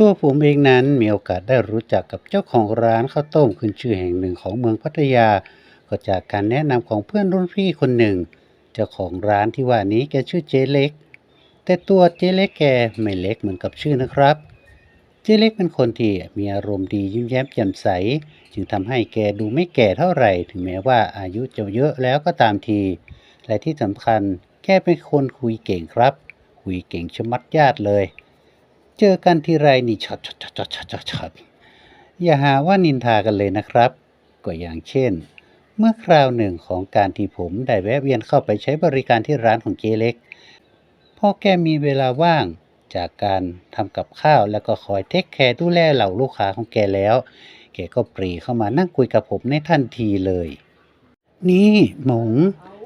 ตัวผมเองนั้นมีโอกาสได้รู้จักกับเจ้าของร้านข้าวต้มขึ้นชื่อแห่งหนึ่งของเมืองพัทยา ก็จากการแนะนำของเพื่อนรุ่นพี่คนหนึ่ง เจ้าของร้านที่ว่านี้แกชื่อเจเล็ก แต่ตัวเจเล็กแกไม่เล็กเหมือนกับชื่อนะครับ เจเล็กเป็นคนที่มีอารมณ์ดียิ้มแย้มแจ่มใส จึงทำให้แกดูไม่แก่เท่าไหร่ ถึงแม้ว่าอายุจะเยอะแล้วก็ตามที และที่สำคัญแกเป็นคนคุยเก่งครับ คุยเก่งชะมัดญาติเลย เจอกันทีไรนี่ช็อตช็อตช็อตช็อตช็อตช็อตอย่าหาว่านินทากันเลยนะครับ ก็อย่างเช่น เมื่อคราวหนึ่งของการที่ผมได้แวะเวียนเข้าไปใช้บริการที่ร้านของเจเล็กพ่อแกมีเวลาว่างจากการทำกับข้าวแล้วก็คอยเทคแคร์ดูแลเหล่าลูกค้าของแกแล้วแกก็ปรีเข้ามานั่งคุยกับผมในทันทีเลย นี่หมง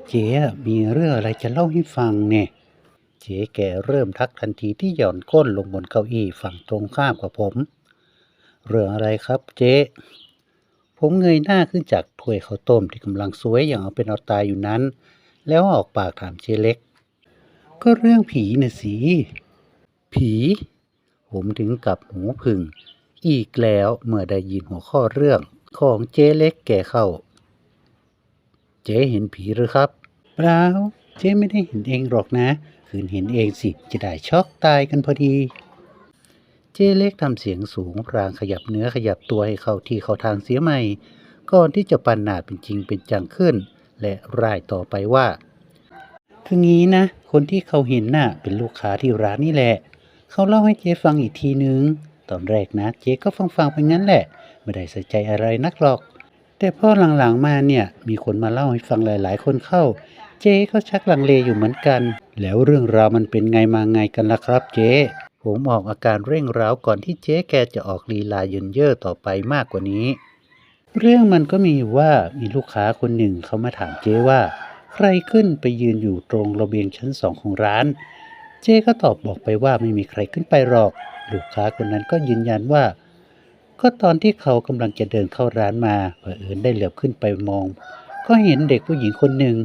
เจ๊มีเรื่องอะไรจะเล่าให้ฟังเนี่ย เจ๊แกเริ่มทักทันทีที่หย่อนก้นลงบนเก้าอี้ฝั่งตรงข้ามกับผม เรื่องอะไรครับเจ๊ ผมเงยหน้าขึ้นจากถ้วยข้าวต้มที่กำลังสวยอย่างเอาเป็นเอาตายอยู่นั้น แล้วออกปากถามเจ๊เล็ก ก็เรื่องผีน่ะสิ ผี ผมถึงกับหูผึ่ง อีกแล้วเมื่อได้ยินหัวข้อเรื่องของเจ๊เล็กแก่เข้า เจ๊เห็นผีหรือครับ เปล่า เจ๊ไม่ได้เห็นเองหรอกนะ คืนเห็นเองสิ จะได้ช็อกตายกันพอดี เจ๊เล็กทำเสียงสูงพรางขยับเนื้อขยับตัวให้เข้าที่เข้าทางเสียใหม่ ก่อนที่จะปันหนาเป็นจริงเป็นจังขึ้น และร่ายต่อไปว่า คืองี้นะ คนที่เขาเห็นน่ะเป็นลูกค้าที่ร้านนี่แหละ เขาเล่าให้เจ๊ฟังอีกทีนึง ตอนแรกนะ เจ๊ก็ฟังฟังๆไปงั้นแหละ ไม่ได้ใส่ใจอะไรนักหรอก แต่พอหลังๆมาเนี่ยมีคนมาเล่าให้ฟังหลาย ๆ คนเข้า เจ๊ก็ชักลังเลอยู่เหมือนกัน แล้วเรื่องราวมันเป็นไงมาไงกันล่ะครับ เจ๊ ผมออกอาการเร่งร้าวก่อนที่เจ๊แกจะออกลีลาเยินเย่อต่อไปมากกว่านี้ เรื่องมันก็มีว่ามีลูกค้าคนหนึ่งเขามาถามเจ๊ว่า ใครขึ้นไปยืนอยู่ตรงระเบียงชั้นสองของร้าน เจ๊ก็ตอบบอกไปว่าไม่มีใครขึ้นไปหรอก ลูกค้าคนนั้นก็ยืนยันว่าก็ตอนที่เขากำลังจะเดินเข้าร้านมาเผอิญได้เหลือบขึ้นไปมอง ก็เห็นเด็กผู้หญิงคนหนึ่ง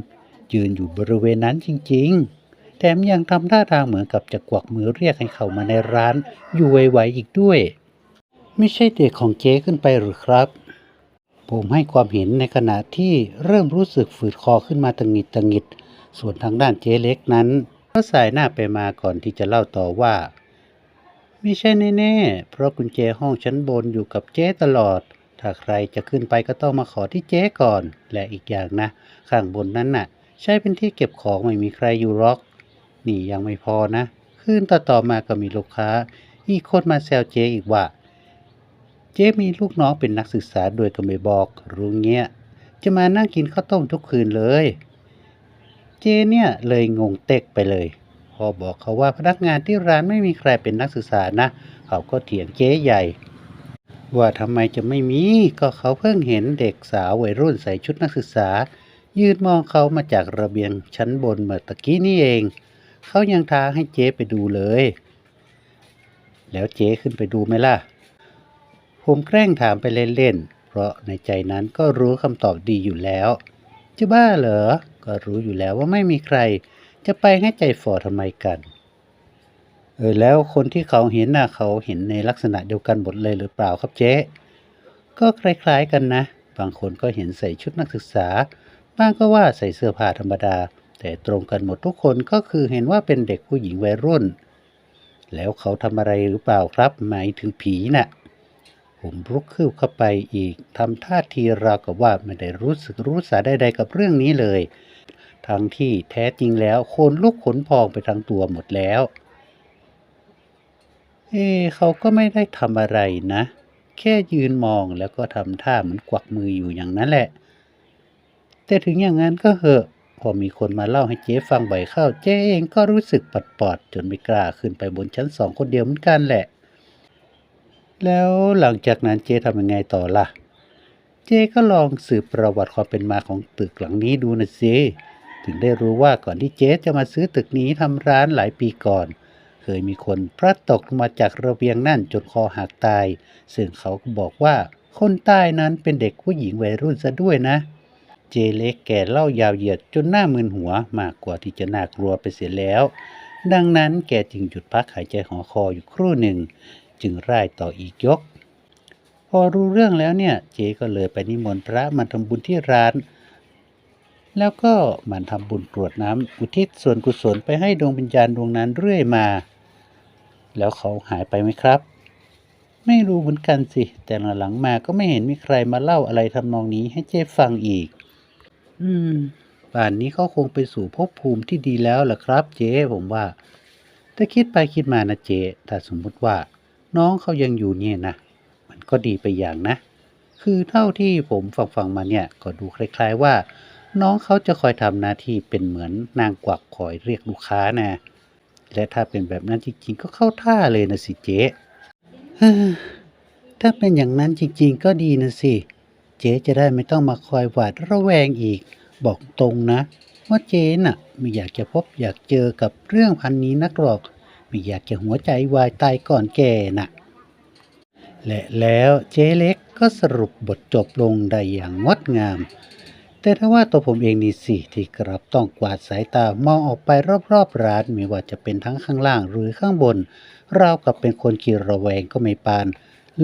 ยืนอยู่บริเวณนั้นจริงๆ แถมยังทำท่าทางเหมือนกับจะกวักมือเรียกให้เข้ามาในร้านอยู่ไวๆอีกด้วย ไม่ใช่เด็กของเจ๊ขึ้นไปหรือครับ ผมให้ความเห็นในขณะที่เริ่มรู้สึกฝืดคอขึ้นมาตะหงิดตะหงิด ส่วนทางด้านเจ๊เล็กนั้นก็สายหน้าไปมาก่อนที่จะเล่าต่อว่า ไม่ใช่แน่ๆ เพราะกุญแจห้องชั้นบนอยู่กับเจ๊ตลอด ถ้าใครจะขึ้นไปก็ต้องมาขอที่เจ๊ก่อน และอีกอย่างนะ ข้างบนนั้นน่ะ ใช้เป็นที่เก็บของไม่มีใครอยู่หรอก นี่ยังไม่พอนะคืนต่อๆมาก็มีลูกค้า อีกคนมาแซวเจ๊อีกว่า เจ๊มีลูกน้องเป็นนักศึกษาโดยก็ไม่บอกรู้เงี้ย จะมานั่งกินข้าวต้มทุกคืนเลย เจ๊เนี่ยเลยงงเต็กไปเลย พอบอกเขาว่าพนักงานที่ร้านไม่มีใครเป็นนักศึกษานะ เขาก็เถียงเจ๊ใหญ่ว่าทำไมจะไม่มีก็เขาเพิ่งเห็นเด็กสาววัยรุ่นใส่ชุดนักศึกษา ยืนมองเขามาจากระเบียงชั้นบนเมื่อตะกี้นี่เอง เขายังท้าให้เจ๊ไปดูเลย แล้วเจ๊ขึ้นไปดูไหมล่ะ ผมแกล้งถามไปเล่นๆ เพราะในใจนั้นก็รู้คำตอบดีอยู่แล้ว จะบ้าเหรอ ก็รู้อยู่แล้วว่าไม่มีใคร จะไปให้ใจฝ่อทำไมกัน เออแล้วคนที่เขาเห็นน่ะเขาเห็นในลักษณะเดียวกันหมดเลยหรือเปล่าครับเจ๊ ก็คล้ายๆกันนะ บางคนก็เห็นใส่ชุดนักศึกษา บ้างก็ว่าใส่เสื้อผ้าธรรมดา แต่ตรงกันหมดทุกคนก็คือเห็นว่าเป็นเด็กผู้หญิงวัยรุ่น แล้วเขาทำอะไรหรือเปล่าครับ หมายถึงผีน่ะ ผมลุกขึ้นเข้าไปอีกทำท่าทีราวกับว่าไม่ได้รู้สึกรู้สาใดๆกับเรื่องนี้เลย ทั้งที่แท้จริงแล้วโคนลุกขนพองไปทั้งตัวหมดแล้ว เอ๊เขาก็ไม่ได้ทำอะไรนะ แค่ยืนมองแล้วก็ทำท่าเหมือนกวักมืออยู่อย่างนั้นแหละ แต่ถึงอย่างนั้นก็เหอะ พอมีคนมาเล่าให้เจ๊ฟังบ่อยเข้า เจ๊เองก็รู้สึกปัดปอดๆจนไม่กล้าขึ้นไปบนชั้นสองคนเดียวเหมือนกันแหละ แล้วหลังจากนั้นเจ๊ทำยังไงต่อล่ะ เจ๊ก็ลองสืบประวัติความเป็นมาของตึกหลังนี้ดูนะสิถึงได้รู้ว่าก่อนที่เจ๊จะมาซื้อตึกนี้ทำร้านหลายปีก่อน เคยมีคนพลัดตกลงมาจากระเบียงนั่นจนคอหักตาย ซึ่งเขาก็บอกว่าคนใต้นั้นเป็นเด็กผู้หญิงวัยรุ่นซะด้วยนะ เจเล็กแก่เล่ายาวเหยียดจนหน้ามึนหัวมากกว่าที่จะน่ากลัวไปเสียแล้ว ดังนั้นแกจึงหยุดพักหายใจหอคออยู่ครู่หนึ่ง จึงร่ายต่ออีกยก พอรู้เรื่องแล้วเนี่ยเจก็เลยไปนิมนต์พระมาทำบุญที่ร้าน แล้วก็มันทำบุญกรวดน้ำอุทิศส่วนกุศลไปให้ดวงวิญญาณดวงนั้นเรื่อยมา แล้วเขาหายไปไหมครับไม่รู้เหมือนกันสิ แต่หลังมาก็ไม่เห็นมีใครมาเล่าอะไรทำนองนี้ให้เจ๊ฟังอีก อืมป่านนี้เขาคงไปสู่ภพภูมิที่ดีแล้วล่ะครับ เจ๊ผมว่า แต่คิดไปคิดมานะเจ๊ถ้าสมมุติว่า น้องเขายังอยู่เนี่ยนะ มันก็ดีไปอย่างนะ คือเท่าที่ผมฟังฟังมาเนี่ย ก็ดูคล้าย ๆว่า น้องเขาจะคอยทำหน้าที่เป็นเหมือนนางกวักคอยเรียกลูกค้านะและถ้าเป็นแบบนั้นจริงๆ ก็เข้าท่าเลยนะสิเจ๊ถ้าเป็นอย่างนั้นจริงๆ ก็ดีนะสิ เจ๊จะได้ไม่ต้องมาคอยหวาดระแวงอีก บอกตรงนะ ว่าเจ๊น่ะ ไม่อยากจะพบอยากเจอกับเรื่องพันนี้นักหรอก ไม่อยากจะหัวใจวายตายก่อนแก่น่ะ และแล้วเจ๊เล็กก็สรุปบทจบลงได้อย่างงดงาม แต่ถ้าว่าตัวผมเองนี่สิที่กลับต้องกวาดสายตามองออกไปรอบๆร้านไม่ว่าจะเป็นทั้งข้างล่างหรือข้างบนราวกับเป็นคนขีระแวงก็ไม่ปาน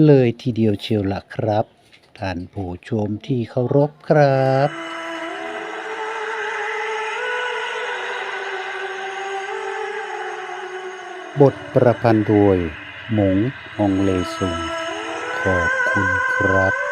เลยทีเดียวเชียวล่ะครับ ท่านผู้ชมที่เคารพครับ บทประพันธ์โดยหมงฮองเลซุงขอบคุณครับ